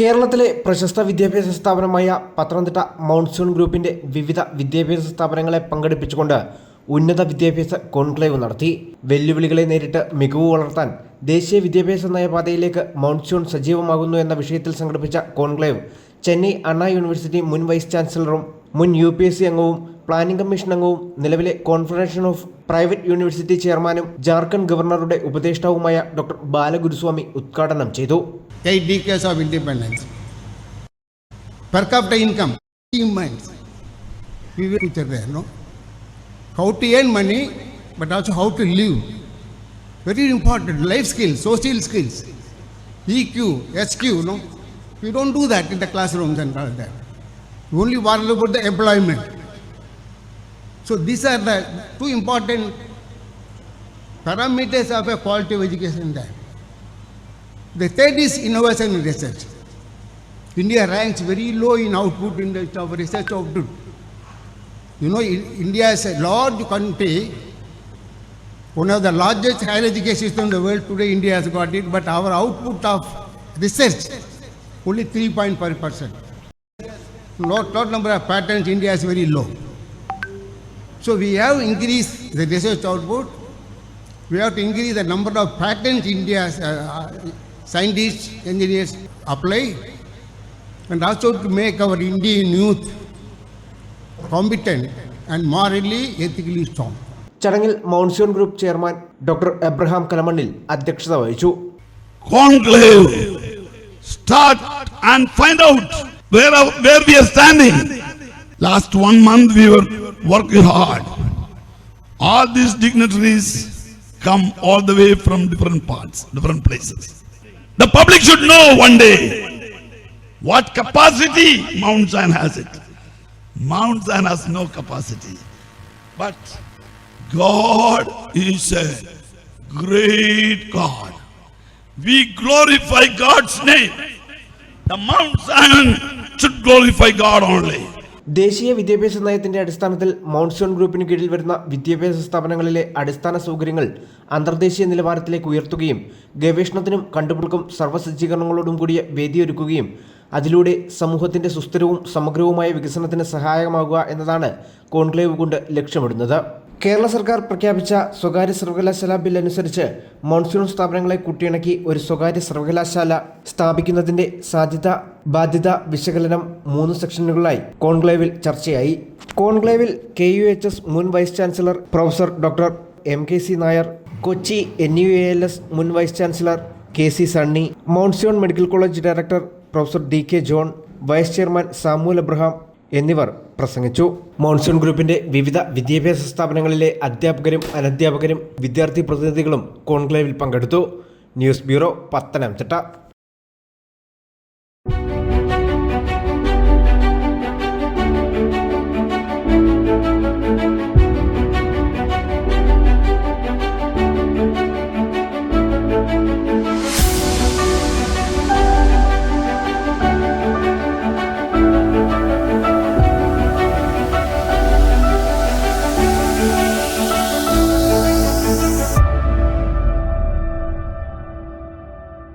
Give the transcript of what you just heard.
കേരളത്തിലെ പ്രശസ്ത വിദ്യാഭ്യാസ സ്ഥാപനമായ പത്തനംതിട്ട മൗൺസൂൺ ഗ്രൂപ്പിന്റെ വിവിധ വിദ്യാഭ്യാസ സ്ഥാപനങ്ങളെ പങ്കെടുപ്പിച്ചുകൊണ്ട് ഉന്നത വിദ്യാഭ്യാസ കോൺക്ലേവ് നടത്തി. വെല്ലുവിളികളെ നേരിട്ട് മികവ് വളർത്താൻ ദേശീയ വിദ്യാഭ്യാസ നയപാതയിലേക്ക് മൗൺസൂൺ സജീവമാകുന്നു എന്ന വിഷയത്തിൽ സംഘടിപ്പിച്ച കോൺക്ലേവ് ചെന്നൈ അണ്ണാ യൂണിവേഴ്സിറ്റി മുൻ വൈസ് ചാൻസലറും മുൻ യു പി എസ് സി അംഗവും പ്ലാനിംഗ് കമ്മീഷൻ അംഗവും നിലവിലെ കോൺഫെഡറേഷൻ ഓഫ് പ്രൈവറ്റ് യൂണിവേഴ്സിറ്റി ചെയർമാനും ജാർഖണ്ഡ് ഗവർണറുടെ ഉപദേഷ്ടാവുമായ ഡോക്ടർ ബാലഗുരുസ്വാമി ഉദ്ഘാടനം ചെയ്തു of independence. Per capita income, achievements. We will future there, no? How to earn money, but also how to live. Very important. Life skills, social skills. EQ, SQ, no? We don't do that in the classrooms and all that. Only worry about the employment. So these are the two important parameters of a quality of education there. The third is innovation and research. India ranks very low in output in the of research output. You know, India is a large country, one of the largest higher education system in the world. Today, India has got it, but our output of research only 3.5 percent Lot, lot number of patents, India is very low. So we have increased the research output. We have to increase the number of patents India's uh, uh, scientists, engineers apply, and also to make our Indian youth competent and morally, ethically strong. ചടങ്ങിൽ monsoon group chairman doctor Abraham Kalamannil അധ്യക്ഷത വഹിച്ചു conclave. Start and find out where, our- where we are standing. Last one month we were working hard. All these dignitaries come all the way from different parts, different places. The public should know one day what capacity Mount Zion has it. Mount Zion has no capacity. But God is a great God. We glorify God's name. The Mount Zion should glorify God only. ദേശീയ വിദ്യാഭ്യാസ നയത്തിന്റെ അടിസ്ഥാനത്തിൽ monsoon ഗ്രൂപ്പിന് കീഴിൽ വരുന്ന വിദ്യാഭ്യാസ സ്ഥാപനങ്ങളിലെ അടിസ്ഥാന സൗകര്യങ്ങൾ അന്തർദേശീയ നിലവാരത്തിലേക്ക് ഉയർത്തുകയും ഗവേഷണത്തിനും കണ്ടുപിടുക്കും സർവസജ്ജീകരണങ്ങളോടും കൂടിയ വേദിയൊരുക്കുകയും അതിലൂടെ സമൂഹത്തിന്റെ സുസ്ഥിരവും സമഗ്രവുമായ വികസനത്തിന് സഹായകമാകുക എന്നതാണ് കോൺക്ലേവ് കൊണ്ട് ലക്ഷ്യമിടുന്നത് കേരള സർക്കാർ പ്രഖ്യാപിച്ച സ്വകാര്യ സർവകലാശാല ബിൽ അനുസരിച്ച് മോൺസൂൺ സ്ഥാപനങ്ങളെ കൂട്ടിയിണക്കി ഒരു സ്വകാര്യ സർവകലാശാല സ്ഥാപിക്കുന്നതിന്റെ സാധ്യത ബാധ്യത വിശകലനം മൂന്ന് സെക്ഷനുകളായി കോൺക്ലേവിൽ ചർച്ചയായി. കോൺക്ലേവിൽ കെ യു എച്ച് എസ് മുൻ vice chancellor professor doctor M K C Nair Kochi N U A L S മുൻ vice chancellor K C Sunny Mount Zion medical college director professor D K John vice chairman Samuel Abraham എന്നിവർ. പ്രസംഗിച്ചു. Monsoon ഗ്രൂപ്പിന്റെ വിവിധ വിദ്യാഭ്യാസ സ്ഥാപനങ്ങളിലെ അധ്യാപകരും അനധ്യാപകരും വിദ്യാർത്ഥി പ്രതിനിധികളും കോൺക്ലേവിൽ പങ്കെടുത്തു. News bureau Pathanamthitta.